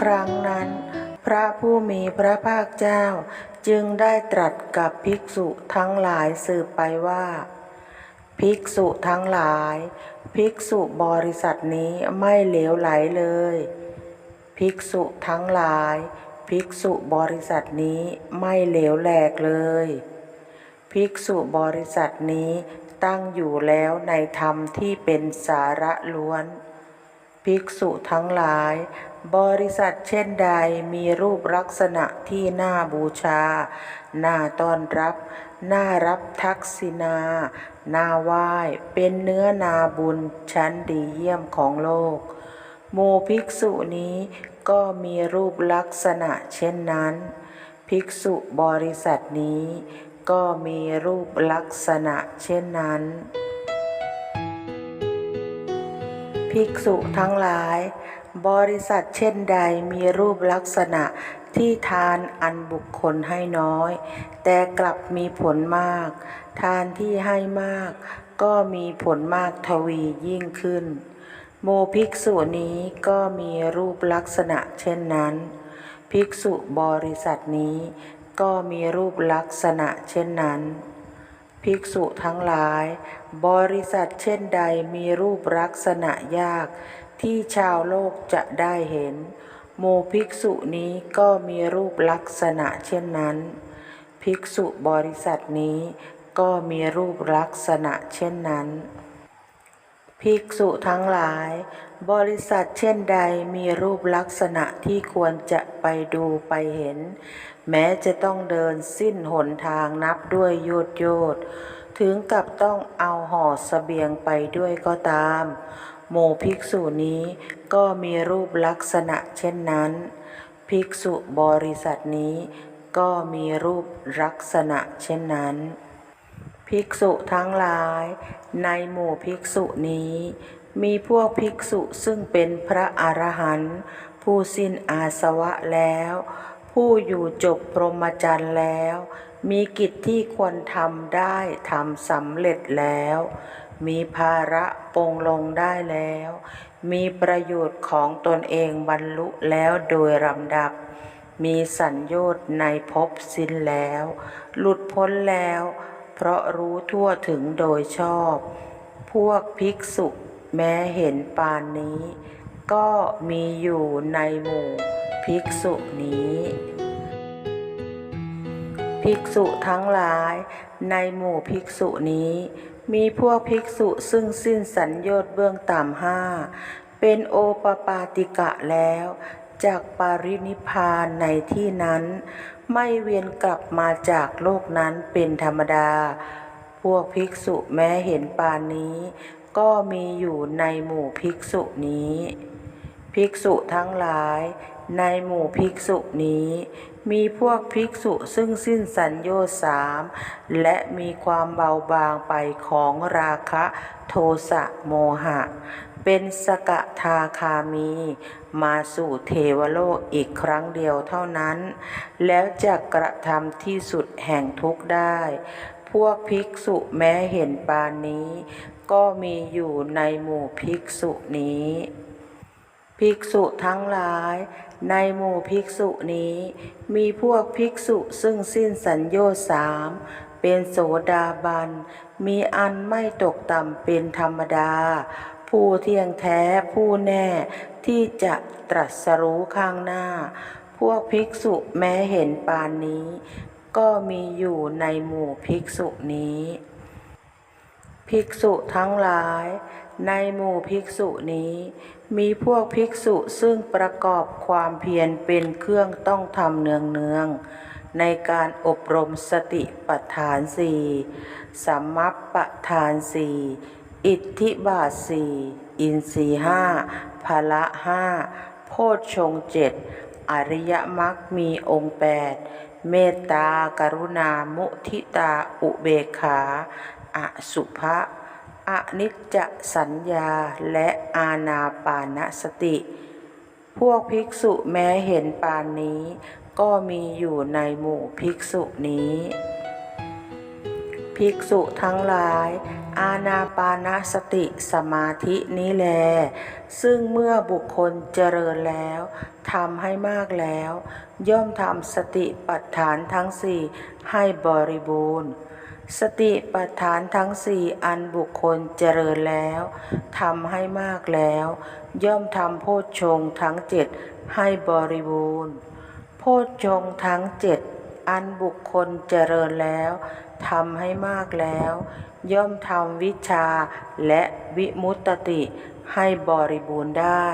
ครั้งนั้น พระผู้มีพระภาคเจ้า จึงได้ตรัสกับภิกษุทั้งหลายสืบไปว่า ภิกษุทั้งหลาย ภิกษุบริษัทนี้ไม่เหลวไหลเลย ภิกษุทั้งหลาย ภิกษุบริษัทนี้ไม่เหลวแหลกเลย ภิกษุบริษัทนี้ตั้งอยู่แล้วในธรรมที่เป็นสาระล้วน ภิกษุทั้งหลาย บริษัทเช่นใดมีรูปลักษณะที่น่าบูชา น่าต้อนรับ น่ารับทักษิณาน่าไหว้เป็นเนื้อนาบุญชั้นดีเยี่ยมของโลกหมู่ภิกษุนี้ก็มีรูปลักษณะเช่นนั้น ภิกษุบริษัทนี้ก็มีรูปลักษณะเช่นนั้น ภิกษุทั้งหลาย บริษัทเช่นใดมีรูปลักษณะที่ทานอันบุคคลให้น้อย แต่กลับมีผลมาก ทานที่ให้มาก ก็มีผลมากทวียิ่งขึ้น โมภิกษุนี้ก็มีรูปลักษณะเช่นนั้น ภิกษุบริษัทนี้ก็มีรูปลักษณะเช่นนั้น ภิกษุทั้งหลาย บริษัทเช่นใดมีรูปลักษณะยาก ที่ชาวโลกจะได้เห็นโมภิกษุนี้ก็มีรูปลักษณะเช่นนั้น ภิกษุบริษัทนี้ก็มีรูปลักษณะเช่นนั้น ภิกษุทั้งหลาย บริษัทเช่นใดมีรูปลักษณะที่ควรจะไปดูไปเห็น แม้จะต้องเดินสิ้นหนทางนับด้วยโยดโยดถึงกับต้องเอาห่อเสบียงไปด้วยก็ตามหมู่ภิกษุนี้ก็มีรูปลักษณะเช่นนั้น ภิกษุบริษัทนี้ก็มีรูปลักษณะเช่นนั้น ภิกษุทั้งหลาย ในหมู่ภิกษุนี้ มีพวกภิกษุซึ่งเป็นพระอรหันต์ผู้สิ้นอาสวะแล้ว ผู้อยู่จบพรหมจรรย์แล้ว มีกิจที่ควรทำได้ทำสำเร็จแล้ว มีภาระปรงลงได้แล้ว มีประโยชน์ของตนเองบรรลุแล้วโดยลำดับ มีสัญโยชน์ในภพสิ้นแล้ว หลุดพ้นแล้ว เพราะรู้ทั่วถึงโดยชอบ พวกภิกษุแม้เห็นปานนี้ ก็มีอยู่ในหมู่ภิกษุนี้ ภิกษุทั้งหลายในหมู่ภิกษุนี้ มีพวกภิกษุซึ่งสิ้นสัญญชน์เบื้องต่ำห้า เป็นโอปปาติกะแล้วจากปารินิพานในที่นั้น ไม่เวียนกลับมาจากโลกนั้นเป็นธรรมดา พวกภิกษุแม้เห็นปานนี้ ก็มีอยู่ในหมู่ภิกษุนี้ ภิกษุทั้งหลาย ในหมู่ภิกษุนี้ มีพวกภิกษุซึ่งสิ้นสัญโยสามและมีความเบาบางไปของราคะโทสะโมหะ เป็นสกทาคามี มาสู่เทวโลกอีกครั้งเดียวเท่านั้น แล้วจะกระทำที่สุดแห่งทุกข์ได้ พวกภิกษุแม้เห็นปานนี้ ก็มีอยู่ในหมู่ภิกษุนี้ ภิกษุทั้งหลาย ในหมู่ภิกษุนี้ มีพวกภิกษุซึ่งสิ้นสัญโยสามเป็นโสดาบัน มีอันไม่ตกต่ำเป็นธรรมดา ผู้เที่ยงแท้ผู้แน่ที่จะตรัสรู้ข้างหน้า พวกภิกษุแม้เห็นปานนี้ ก็มีอยู่ในหมู่ภิกษุนี้ ภิกษุทั้งหลาย ในหมู่ภิกษุนี้ มีพวกภิกษุซึ่งประกอบความเพียรเป็นเครื่องต้องทำเนืองเนืองๆในการอบรมสติปัฏฐานสี่สัมมัปปทานสี่อิทธิบาทสี่อินทรีห้าพละห้าโพชฌงเจ็ดอริยมรรคมีองค์แปดเมตตากรุณามุทิตาอุเบกขา อสุภะ อนิจจสัญญาและอาณาปานสติ พวกภิกษุแม้เห็นปานนี้ ก็มีอยู่ในหมู่ภิกษุนี้ ภิกษุทั้งหลาย อาณาปานสติสมาธินี้แล ซึ่งเมื่อบุคคลเจริญแล้วทำให้มากแล้ว ย่อมทำสติปัฏฐานทั้งสี่ให้บริบูรณ์ สติปัฏฐานทั้งสี่อันบุคคลเจริญแล้วทำให้มากแล้ว ย่อมทำโพชฌงทั้งเจ็ดให้บริบูรณ์ โพชฌงทั้งเจ็ดอันบุคคลเจริญแล้วทำให้มากแล้ว ย่อมทำวิชาและวิมุตติให้บริบูรณ์ได้